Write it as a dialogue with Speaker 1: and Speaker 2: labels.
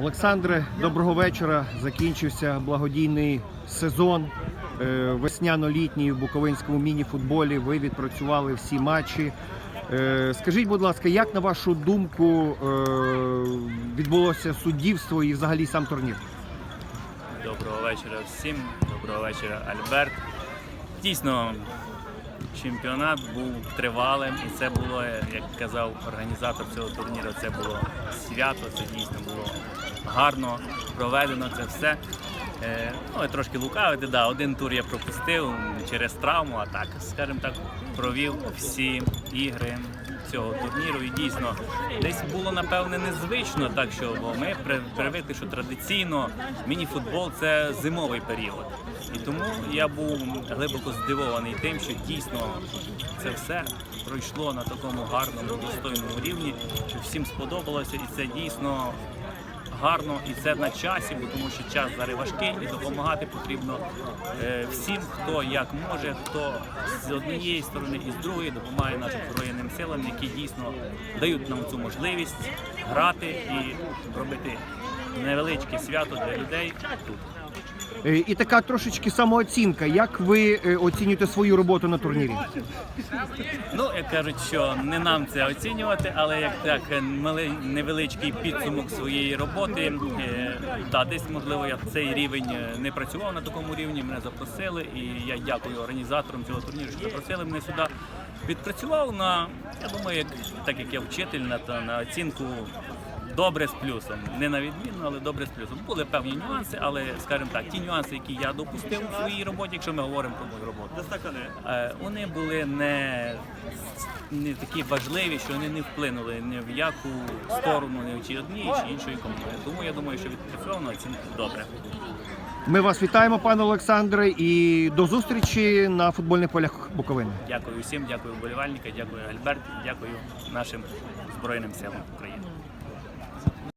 Speaker 1: Олександре, доброго вечора. Закінчився благодійний сезон е, весняно-літній в Буковинському міні-футболі. Ви відпрацювали всі матчі. Е, Скажіть, будь ласка, як на вашу думку е, відбулося суддівство і взагалі сам турнір?
Speaker 2: Доброго вечора всім, доброго вечора, Альберт. Дійсно, чемпіонат був тривалим, і це було, як казав організатор цього турніру, це було свято, це дійсно було гарно проведено це все. Е, ну, я трошки лукавити, да, один тур я пропустив через травму, а так, скажімо так, провів всі ігри цього турніру. І дійсно десь було напевне незвично, так що бо ми при- привикли, що традиційно міні-футбол це зимовий період. І тому я був глибоко здивований тим, що дійсно це все пройшло на такому гарному, достойному рівні, що всім сподобалося, і це дійсно гарно і це на часі, бо тому що час зараз важкий і допомагати потрібно е, всім, хто як може, хто з однієї сторони і з другої допомагає нашим збройним силам, які дійсно дають нам цю можливість грати і робити невеличке свято для людей тут.
Speaker 1: Е, І така трошечки самооцінка. Як ви е, оцінюєте свою роботу на турнірі?
Speaker 2: Ну, як кажуть, що не нам це оцінювати, але як так е, невеличкий підсумок своєї роботи, та десь можливо я цей рівень не працював на такому рівні. Мене запросили, і я дякую організаторам цього турніру, що запросили мене сюди. Відпрацював на я думаю, як так як я вчитель на на оцінку. Добре з плюсом, не на відмінно, але добре з плюсом. Були певні нюанси, але скажімо так, ті нюанси, які я допустив у своїй роботі, якщо ми говоримо про мою роботу, е, вони були не, не такі важливі, що вони не вплинули ні в яку сторону, ні в чи однієї чи іншої команди. Тому я думаю, що відпрацьовано оцінка добре.
Speaker 1: Ми вас вітаємо, пане Олександре, і до зустрічі на футбольних полях Буковини.
Speaker 2: Дякую всім, дякую вболівальникам, дякую Альберт, дякую нашим збройним силам України.